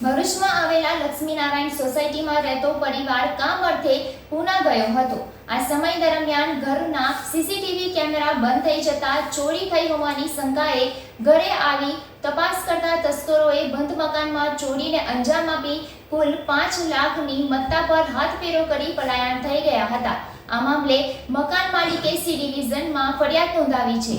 ભરૂચમાં આવેલા લક્ષ્મીનારાયણ સોસાયટીમાં રહેતો પરિવાર કામ અર્થે પૂના ગયો હતો. આ સમય દરમિયાન ઘરના સીસીટીવી કેમેરા બંધ થઈ જતા ચોરી થઈ હોવાની શંકાએ ઘરે આવી તપાસ કરતા તસ્કરોએ બંધ મકાનમાં ચોરીને અંજામ આપી કુલ પાંચ લાખની મત્તા પર હાથફેરો કરી પલાયન થઈ ગયા હતા. આ મામલે મકાન માલિકે સી ડિવિઝનમાં ફરિયાદ નોંધાવી છે.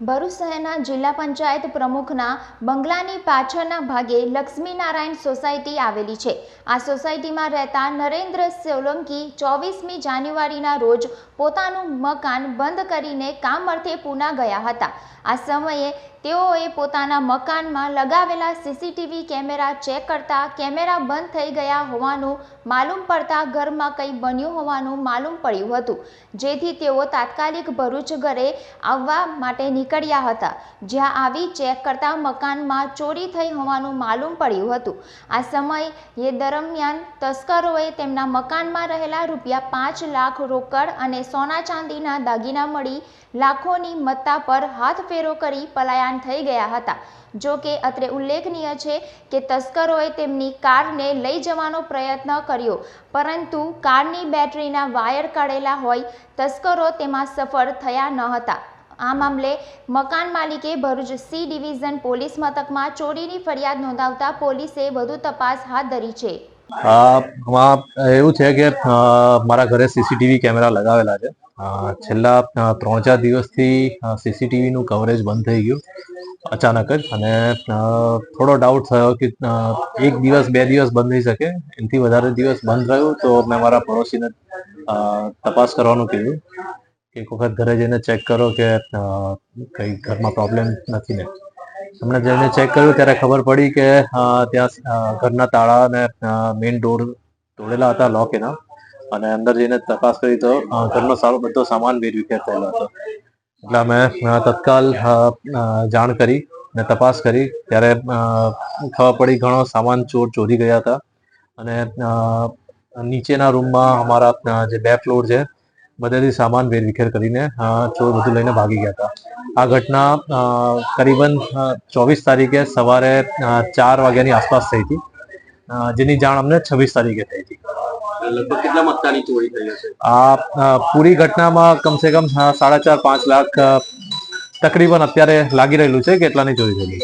ભરૂચ શહેરના જિલ્લા પંચાયત પ્રમુખના બંગલાની પાછળના ભાગે લક્ષ્મીનારાયણ સોસાયટી આવેલી છે. આ સોસાયટીમાં રહેતા નરેન્દ્ર સોલંકી ચોવીસમી જાન્યુઆરીના રોજ પોતાનું મકાન બંધ કરીને કામ અર્થે પૂના ગયા હતા. આ સમયે તેઓએ પોતાના મકાનમાં લગાવેલા સીસીટીવી કેમેરા ચેક કરતા કેમેરા બંધ થઈ ગયા હોવાનું માલુમ પડતા ઘરમાં કંઈ બન્યું હોવાનું માલુમ પડ્યું હતું. જેથી તેઓ તાત્કાલિક ભરૂચ ઘરે આવવા માટે નીકળ્યા હતા. જ્યાં આવી ચેક કરતા મકાનમાં ચોરી થઈ હોવાનું માલુમ પડ્યું હતું. આ સમયે દરમિયાન તસ્કરોએ તેમના મકાનમાં રહેલા રૂપિયા પાંચ લાખ રોકડ અને સોના ચાંદીના દાગીના મળી લાખોની મત્તા પર હાથ ફેરો કરી પલાયન થઈ ગયા હતા. જો કે અત્રે ઉલ્લેખનીય છે કે તસ્કરોએ તેમની કારને લઈ જવાનો પ્રયત્ન કર્યો, પરંતુ કારની બેટરીના વાયર કાઢેલા હોય તસ્કરો તેમાં સફળ થયા ન હતા. આ મામલે મકાન માલિકે ભરૂચ સી ડિવિઝન પોલીસ મથકમાં ચોરીની ફરિયાદ નોંધાવતા પોલીસે વધુ તપાસ હાથ ધરી છે. એવું છે કે મારા ઘરે સીસીટીવી કેમેરા લગાવેલા છે. છેલ્લા ત્રણ ચાર દિવસથી સીસીટીવીનું કવરેજ બંધ થઈ ગયું અચાનક જ અને થોડો ડાઉટ થયો કે એક દિવસ, બે દિવસ બંધ થઈ શકે, એનાથી વધારે દિવસ બંધ રહ્યું તો મેં મારા પડોશીને તપાસ કરવાનું કીધું. એક વખત ઘરે જઈને ચેક કરો કે કંઈ ઘરમાં પ્રોબ્લેમ નથી ને. એમણે જઈને ચેક કર્યું, ત્યારે ખબર પડી કે ત્યાં ઘરના તાળા અને મેઇન ડોર તોડેલા હતા લોક એના. અને અંદર જઈને તપાસ કરી તો ઘરનો સારો બધો સામાન વેરવિખેર થયેલો હતો. એટલે અમે તત્કાલ જાણ કરી ને તપાસ કરી. ત્યારે ખબર પડી ઘણો સામાન ચોર ચોરી ગયા હતા. અને નીચેના રૂમમાં અમારા જે બે ફ્લોર છે બધેથી સામાન વેરવિખેર કરીને ચોર બધું લઈને ભાગી ગયા હતા. આ ઘટના કરીબન ચોવીસ તારીખે સવારે ચાર વાગ્યાની આસપાસ થઈ હતી. જેની જાણ અમને છવ્વીસ તારીખે થઈ હતી. આ પૂરી ઘટનામાં કમસે કમ સાડા ચાર પાંચ લાખ તકરીબન અત્યારે લાગી રહેલું છે કે એટલાની ચોરી થયેલી છે.